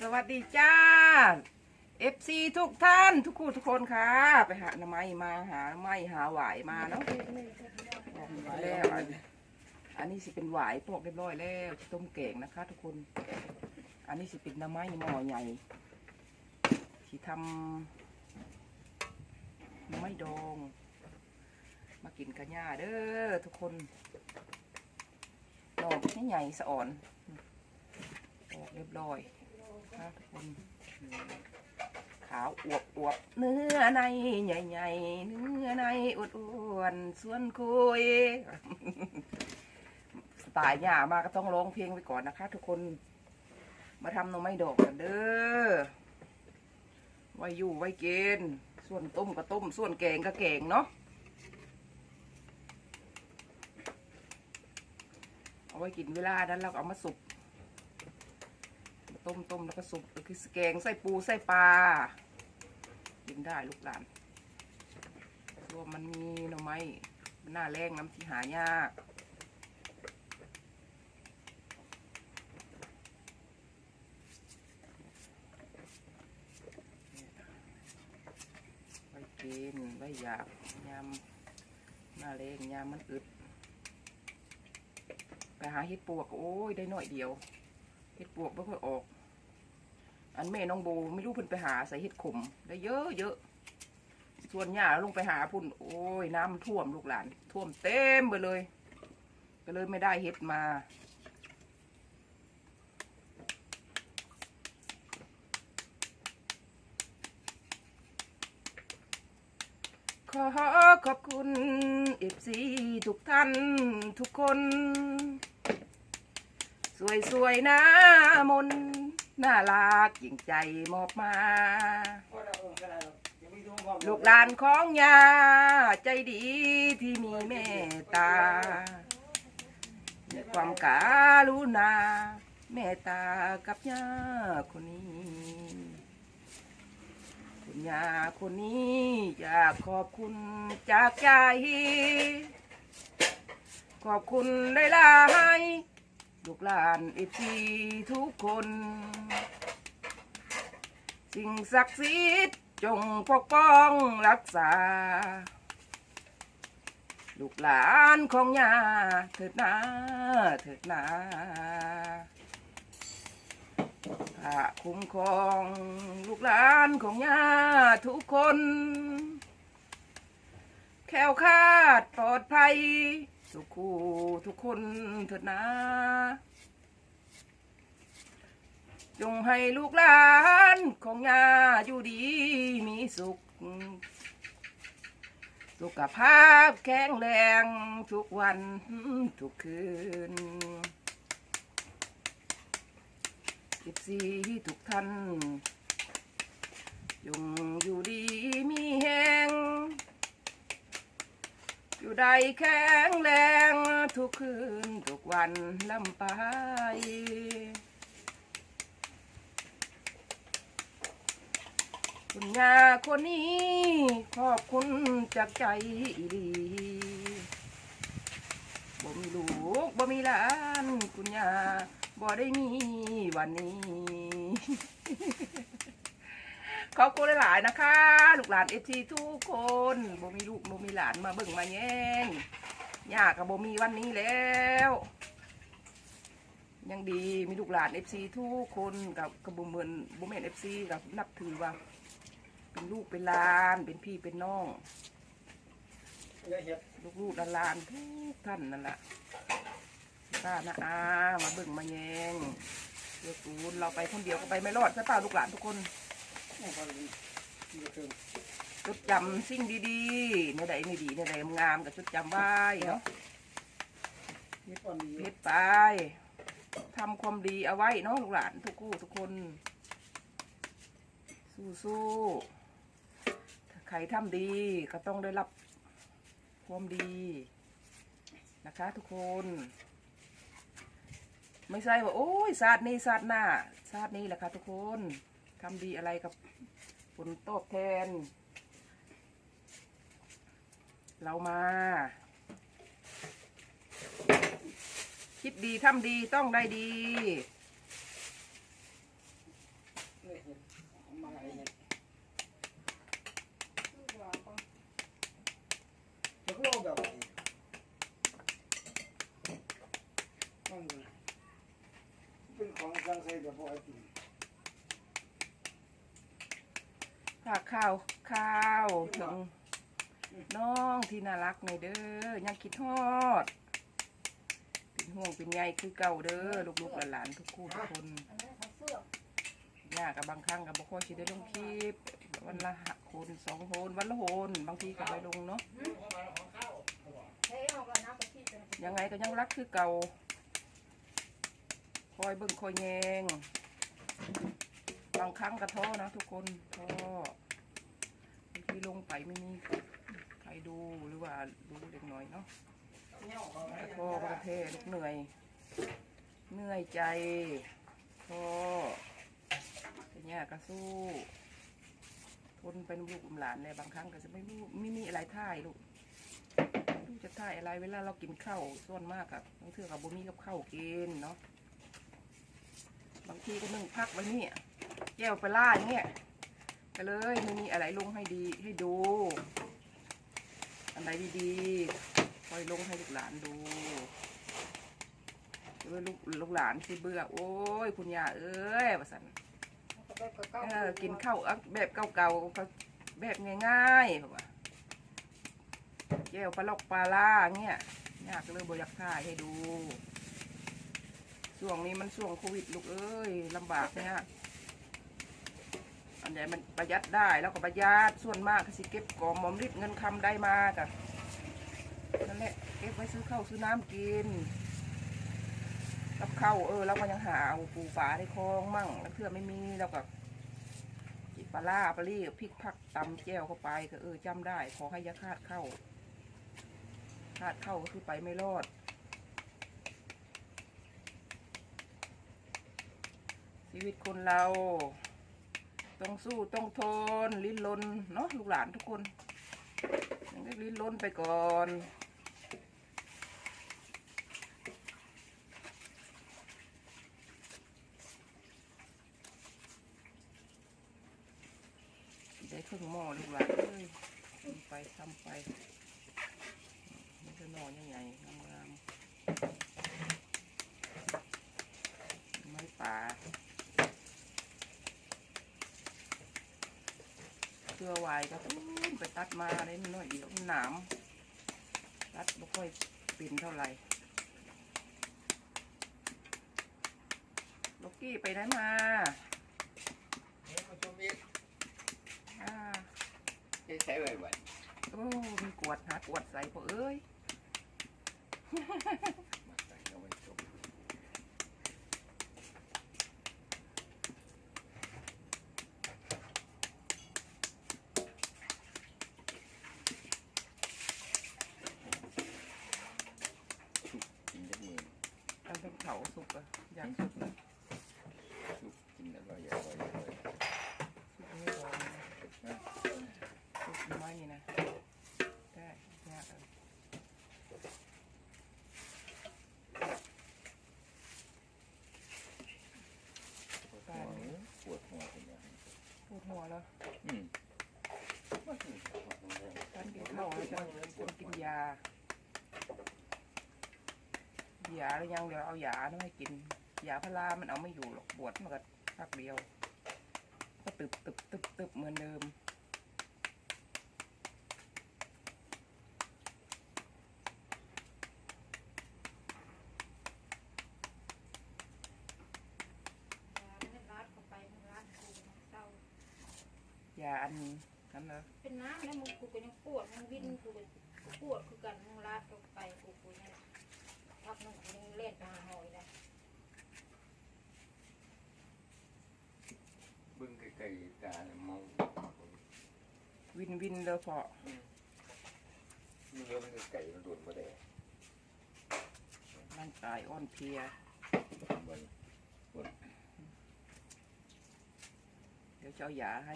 สวัสดีจ้า FC ทุกท่านทุกคู่ทุกคนค่ะ ไปหาหน่อไม้มาหาไม้หาหวายมาเนาะบอกแล้วอันอันนี้สิเป็นหวายพวกเรียบร้อยแล้วจะต้มแกงนะคะ ทุกคน อันนี้สิเป็นหน่อไม้หม้อใหญ่ที่ทำหน่อไม้ดอง มากินกันย่าเด้อทุกคนดอกใหญ่สะอ่อนออกเรียบร้อย นะทุกคนขาวอวบอวบเนื้อในใหญ่ๆเนื้อในอ้วนส่วนคุยสไตล์ย่ามาก็ต้องร้องเพลงไว้ก่อนนะคะ ทุกคนมาทำน่อไม้ดอกกันเด้อไว้อยู่ไว้กินส่วนต้มก็ต้ม ส่วนแกงก็แกงเนาะเอาไว้กินเวลานั้นเราก็เอามาสุก ต้มต้มแล้วก็สุกคือแกงใส่ปูใส่ปลากินได้ลูกหลานรวมมันมีหน่อไม้มนหน้าแรงน้ำที่หายากไว้กินไว้อยากยำหน้าแรงยามมันอึดไปหาเห็ดปวก โอ้ย ได้หน่อยเดียวเห็ดปวกไม่ค่อยออก อันแม่น้องโบไม่รู้พิ่นไปหาใส่เห็ดขมได้เยอะเยอะส่วนหญ้าลงไปหาพุ่นโอ้ยน้ำมันท่วมลูกหลาน ท่วมเต็มไปเลย ก็เลยไม่ได้เห็ดมาขอขอบคุณเอฟซีทุกท่านทุกคน สวยๆนะมนต์ น่ารักยิ่งใจมอบมา ลูกหลานของยาใจดีที่มีเมตตามีความการุณาเมตตากับยาคนนี้ คุณยาคนนี้อยากขอบคุณจากใจ ขอบคุณได้ลายลูกหลานเอฟซีทุกคน สิ่งศักดิ์สิทธิ์จงปกป้องรักษา ลูกหลานของยาเถิดนาเถิดนาพระคุ้มครองลูกหลานของยาทุกคน แควคาดปลอดภัย ทุกคู่ทุกคนเถิดนะ จงให้ลูกหลานของยาอยู่ดีมีสุข สุขภาพแข็งแรงทุกวันทุกคืนสิบสี่ทุกท่านจงอยู่ดีมีแหงอยู่ใดแข็งแรงทุกคืนทุกวันลำไป คุณ ยาคนนี้ ขอบคุณจากใจอีบ่มีลูกบ่มีหลานคุณยาบ่ได้มีวันนี้ ขอบคุณหลายๆนะคะ ลูกหลานเอฟซีทุกคนบ่มีลูกบ่มีหลานมาเบิ่งมาแย่งยากับบ่มีวันนี้แล้วยังดีมีลูกหลานเอฟซีทุกคนกับกับบุเมือนบุเมนเอฟซีกับนับถือว่า เป็นลูกเป็นหลาน เป็นพี่เป็นน้องลูกๆหลานๆทุกท่านนั่นแหละป้านะอามาเบิ่งมาแยงเดี๋ยวกูลเราไปคนเดียวก็ไปไม่รอดใช่ป่าลูกหลานทุกคนจดจำสิ่งดีๆในใดไม่ดีในใดงามกับจดจำไว้เนาะเพชรไปทำความดีเอาไว้เนาะลูกหลานทุกคู่ทุกคน สู้ๆถ้า ใครทำดีก็ต้องได้รับความดีนะคะทุกคน ไม่ใช่ว่า โอ้ยศาสตร์นี้ศาสตร์หน้าศาสตร์นี้แหละค่ะทุกคนทำดีอะไรกับผลตอบแทน เรามา คิดดีทำดีต้องได้ดี ของสร้างใส่กับพวกไอติม ฝากข้าวข้าวถึงน้องที่น่ารักในอยเด้อยังคิดฮอดเป็นห่วงเป็นใยคือเก่าเด้อลูกๆหลานๆทุกคู่ทุกคนอันนั้นเขาเสื้อยากกับบางครั้งกับบ่ค่อยสิได้ลงคลิปวันละหะคนสองคนวันละโหนบางทีก็ไปลงเนาะเฮ้ยออกแล้วนะไปที่จะยังไงก็ยังรักคือเก่า คอยเบิ่งคอยแยงบางครั้งก็ท้อนะทุกคนท้อบางทีลงไปไม่มีใครดูหรือว่าดูเล็กน้อยเนาะกระท้อประเทศลูกเหนื่อย เหนื่อยใจท้อเป็นยากก็สู้ทนเป็นลูกหลานเลยบางครั้งก็จะไม่รู้ไม่มีอะไรท่ายลูกลูกจะถ่ายอะไรเวลาเรากินข้าวส่วนมากกับางเทื่อกับบุมีกับข้าวกินเนาะ บางทีก็นึ่งพักไว้เนี่ยแก้วไปล่าอย่างเงี้ยก็เลยไม่มีอะไรลงให้ดีให้ดู อันไหนดีๆคอยลงให้ลูกหลานดูเออลูกลูกหลานสิเบื่อ โอ้ย คุณย่าเอ้ยว่าสันเออกินข้าวแบบเก่าๆแบบง่ายๆแบบว่าแก้วปลาลอกปลาล่าเงี้ยยากเลยบอยากถ่ายให้ดู ช่วงนี้มันช่วงโควิดลูกเอ้ยลำบากเนี่ยอันไหนมันประหยัดได้แล้วก็ประหยัดส่วนมากสิเก็บกอมหมอมริบเงินคำได้มากะนั่นแหละเก็บไว้ซื้อข้าวซื้อน้ำกินกับข้าวเออแล้วก็ยังหาเอาปูปลาในคลองมั่งแล้วเพื่อไม่มีแล้วก็จิปลาล่าปลาลี่พริกผักตำแก้วเข้าไปก็เออจำได้ ขอให้ยาคาดเข้าคาดเข้าก็คือไปไม่รอด ชีวิตคนเรา ต้องสู้ต้องทนลิ้นรนเนาะลูกหลานทุกคนลิ้นรนไปก่อนได้ครึ่งหม้อลูกหลานเอ้ยทำไปทำไปนี่ก็หน่อใหญ่ๆงามๆไม้ป่า เกลือวายก็ปุ้นไปตัดมาได้นิดหน่อยเดียวหนามตัดไม่ค่อยปิ่นเท่าไหร่ล็อกกี้ไปไหนมานี่มาชมอีกอ่าใช้ไว้ไว้โอ้มีกวดหากวดใส่พอเอ้ย มาใส่เอาไว้ชม กินได้มือ อันเป็นเผาสุก อยากสุกนะชุบกินแล้วอย่าปล่อยอย่าปล่อยสุกไม่พอนะสุกไม่นะได้ยากอะปวดหัวปวดหัวเป็นย่างนี้ปวดหัวแล้วอืมการกินข้าวแล้วจะคนกินยา ยาแล้วยังเดี๋ยวเอายานะให้กิน ยาพารามันเอาไม่อยู่หรอกปวดมันก็พักเดียว ก็ตึบตึบตึบตึบเหมือนเดิมร้านเข้าไปร้านกูเศร้ายาอันนั้นนะเป็นน้ำแล้วมึงกูก็ยังปวดมึงวิ่นกูก็ปวดคือกันมึงราดเข้าไปกูกูเนี่ยพักนึงกูยังเล่นมาหอยเลย เบึ้ง ไกลๆตาเนี่ยมองวินวินเลยพอมันเยอะมันไก่มันโดนมาได้ร่างกายอ่อนเพลียมันเดี๋ยวจะเอายาให้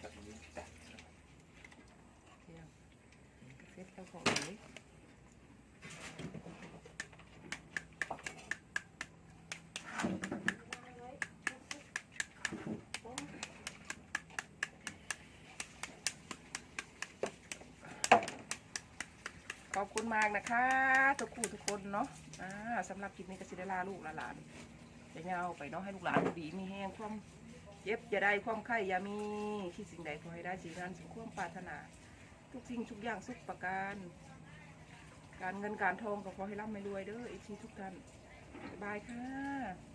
ตัดนิ้วตัดเที่ยงก็เสร็จแล้วก็เลย อบคุณมากนะคะ ทุกคู่ทุกคนเนาะอ่าสำหรับคลิปนี้ก็สิได้ลาลูกลาหลานจะยาไปเนาะให้ลูกหลานดีมีแห้งความเจ็บจะได้ความไข้ยามีคิดสิ่งใดขอให้ได้สิ่งนั้นสมความปรารถนา ทุกสิ่งทุกอย่างสุขประการ การเงินการทองก็ขอให้ร่ำให้รวยเด้ออีกทีทุกท่านบายค่ะ